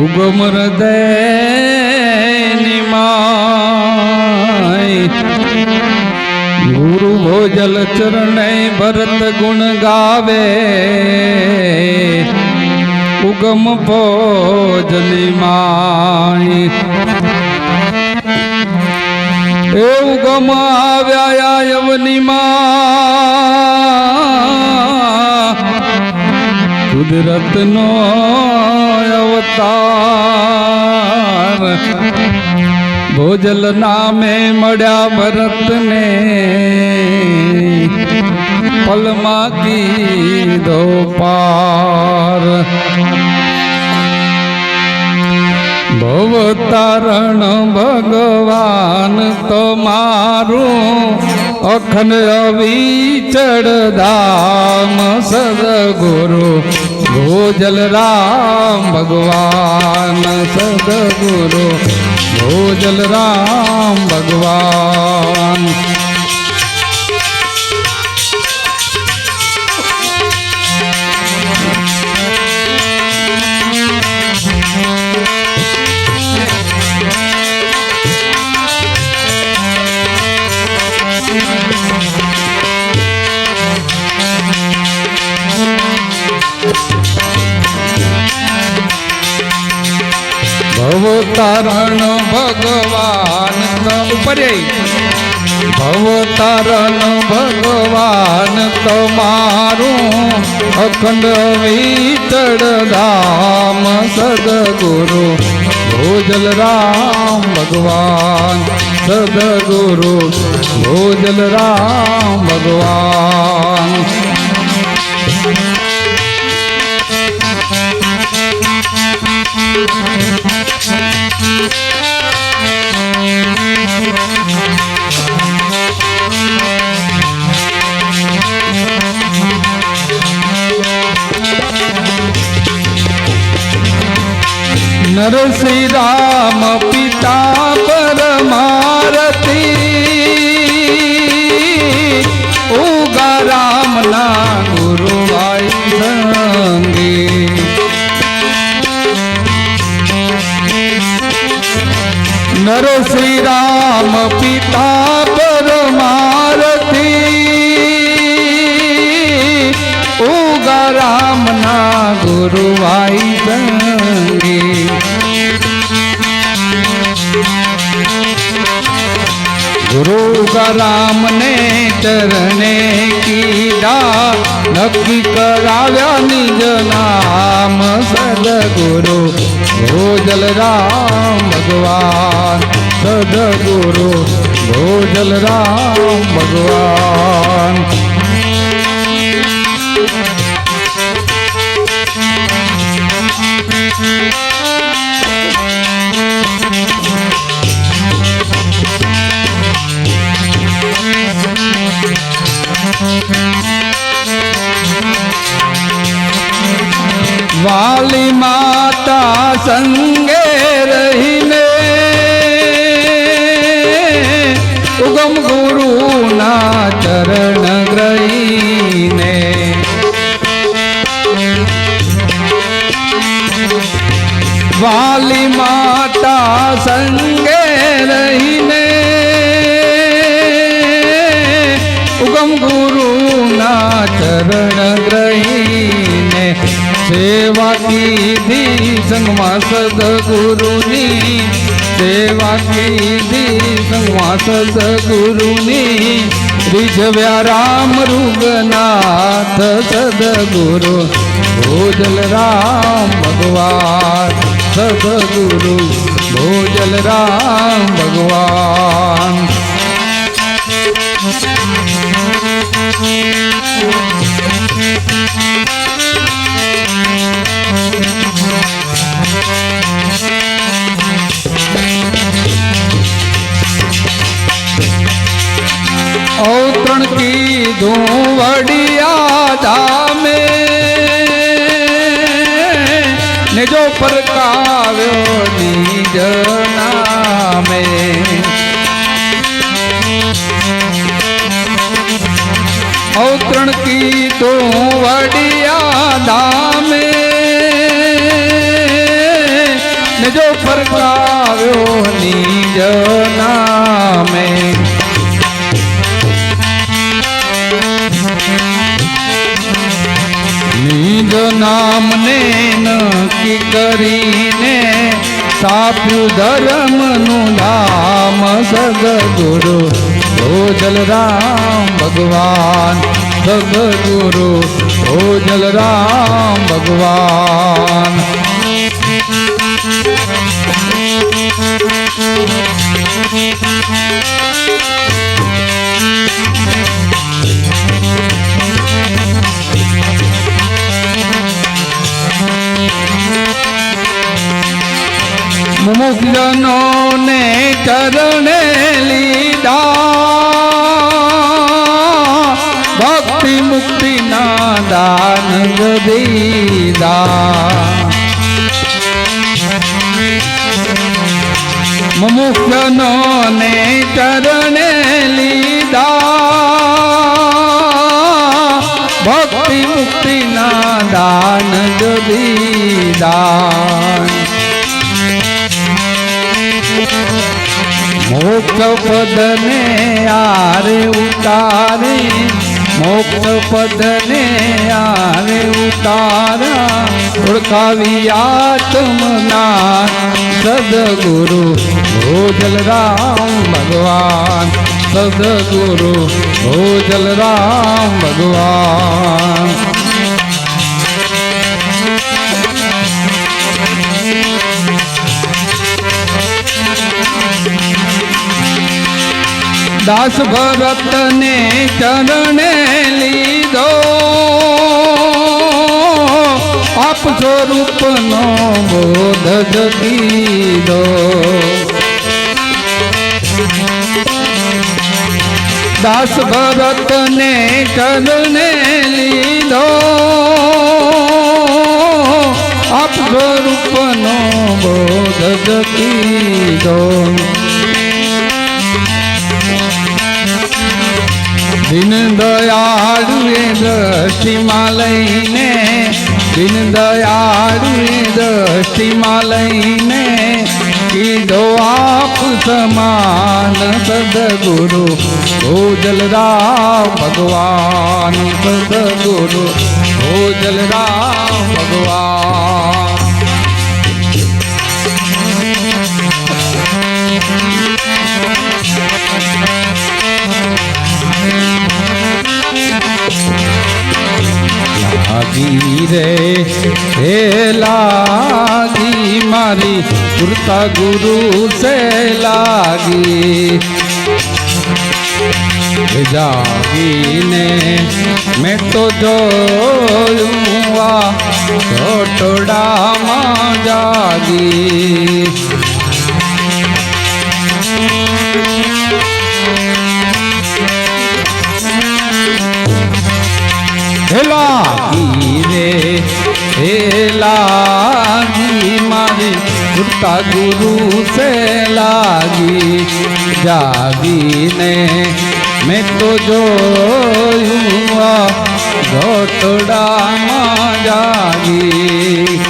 ઉગમ હૃદય ગુરુ ભોજલ ચરણ ભરત ગુણ ગાવે. ઉગમ ભોજની માય. એ ઉગમ આવ્યા યવની માં. કુદરતનો અવતાર ભોજલ નામે મળ્યા ભરતને. પલમાં કીધો પાર. ભવતારણ ભગવાન તો મારું અખન અવિચળ ધામ સદગુરુ. ભોજલ રામ ભગવાન સદગુરુ ભોજલ રામ ભગવાન ભવતારણ ભગવાન ઉપર ભવતારણ ભગવાન તમારું અખંડ વિતળ ધામ સદગુરુ ભોજલ રામ ભગવાન સદગુરુ ભોજલ રામ ભગવાન નરસિંહ રામ પિતા પરમારતી નરસિંહ રામ પિતા પરમારતી ઉગા રામ ના ગુરુ ભાઈ સંગી ગુરુ રામ ને ચરણે કીડા નક્કી કરાવ્યા નિજ નામ સદગુરુ. ભોજલ રામ ભગવાન સદગુરુ ભોજલ રામ ભગવાન સંગે રહીને ઉગમ ગુરુ ના ચરણ ગ્રહીને સેવા કીધી સંગમાં સદગુરુની, સેવા કીધી સંગમાં સદગુરુની, રીઝવ્યા રામ રૂગનાથ સદગુરુ, ભોજલ રામ ભગવાન સદગુરુ. ભોજલ રામ ભગવાન ઔત્રણ કીધું વડિયા ધામે. જો ફરકાવ્યો નીજ નામે. નિજ નામને નક્કી કરીને સાપ્યું ધર્મનું નામ સદગુરુ ભોજલ જલરામ ભગવાન સદગુરુ ઓ જલરામ ભગવાન. મુમુક્ષજનો ને ચરણે લીધા. ભક્તિ મુક્તિ ના દાન દીધા મુમુક્ષનો ને ચરણે લીધા. ભક્તિ મુક્તિ ના દાન દીધા મોક્ષ પદને આરે ઉતારે મોક્ષ પદને આરે ઉતારા. ઓળખાવી આત્મના સદગુરુ ભોજલ રામ ભગવાન. સદગુરુ ભોજલ રામ ભગવાન. દાસ ભરતને ચરણે લીધો. આપ સ્વરૂપનો બોધ જ દીધો દાસ ભરતને ચરણે લીધો. આપ સ્વરૂપનો બોધ જ દિન દયાળુએ દ્રષ્ટિમાં લઈને, દિન દયાળુએ દ્રષ્ટિમાં લઈને, કીધો આપ સમાન સદગુરુ ભોજલ રામ ભગવાન સદગુરુ ભોજલ રામ ભગવાન. લાગી રે હે લાગી મારી કૃતા ગુરુ સે લાગી. જાગીને મેં તો જોયું આ ઘોટડામાં જાગી. લાગી રે હે લાગી મારી કૃતા ગુરુ સે લાગી જાગીને મેં તો જોયું ઘોટડામાં જાગી.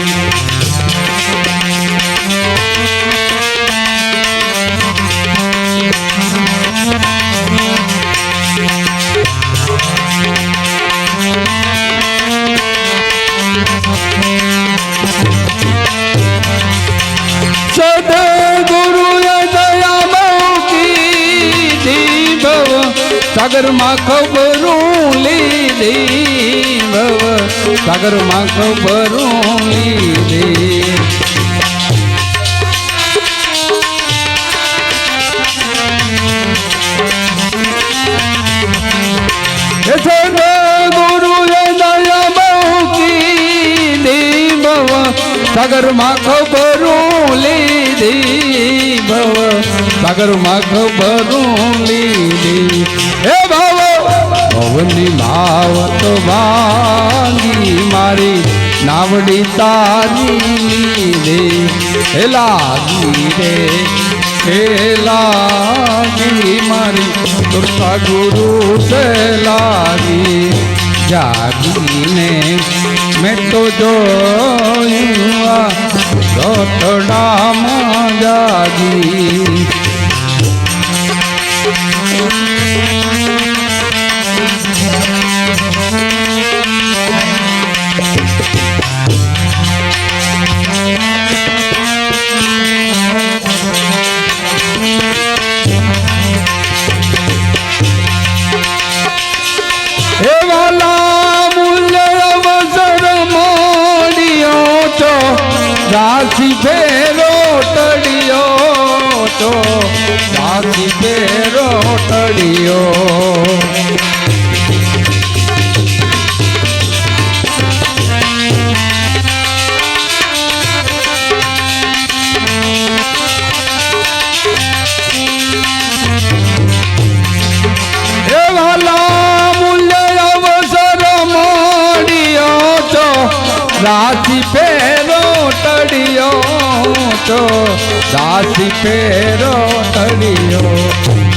સાગરમાં ખબરું લીધી ભવ. સાગરમાં ખબરું લીધી. સાગરમાં ખબરું લીધી ભવ. સાગરમાં ખબરું લીધી. ભવની માવત ભાંગી મારી નાવડી તારી રે. હે લાગી રે, હે લાગી મારી દુર્ગા ગુરુ સે લાગી. જાગીને મેં તો જોયું આ ગોટડા લાગી ટડિયો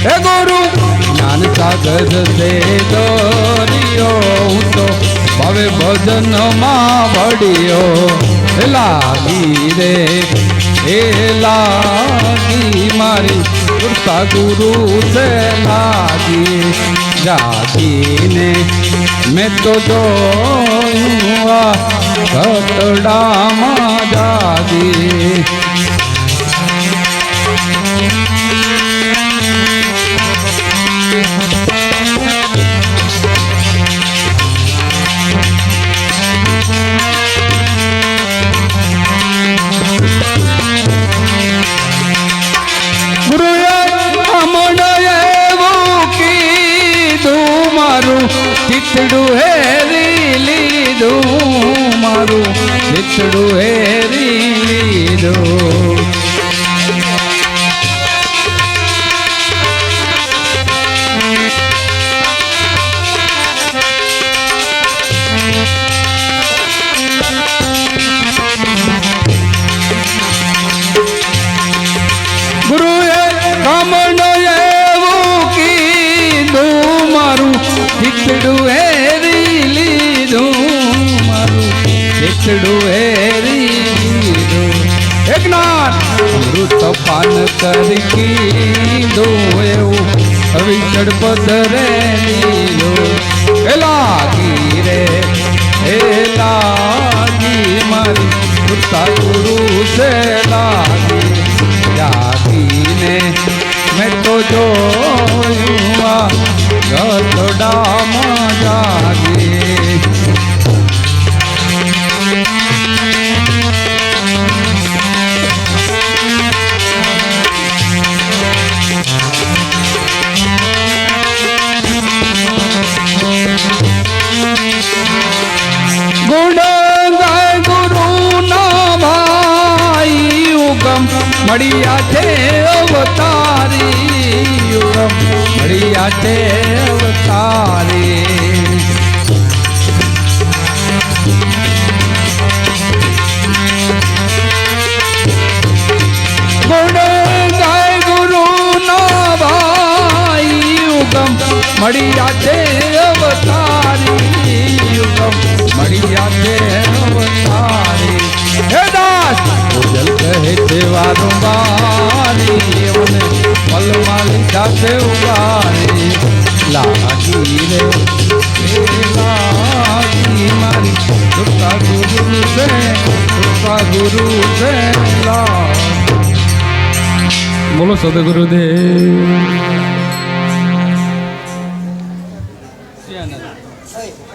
હે ગુરુ જ્ઞાન સાગર સે દોરિયો હું તો હવે ભજનમાં ભળ્યો લાગી રે, હે લાગી મારી. ગુરતા ગુરુ છે લાગી. જાગીને મેં તો જોયું આ ઘટડામાં જાગી. મારું ચિતડું હેરી લીધું. કમનો એવું કીધું મારું ચિતડું હેરી ચિતડું હેરી લીધું એ જ્ઞાન અમૃત પાન કરી કીધું એવું અવિચડ પદરે લીધું એ લાગી રે એ લાગી મારી કૃતા ગુરુ છે લાગી જાગીને મેં તો જોયું આ ગતડામાં જાગી મળ્યા છે અવતારી મળ્યા છે અવતારી મળ્યા છે અવતારી. મળ્યા છે અવતારી. સદગુરુદેવ.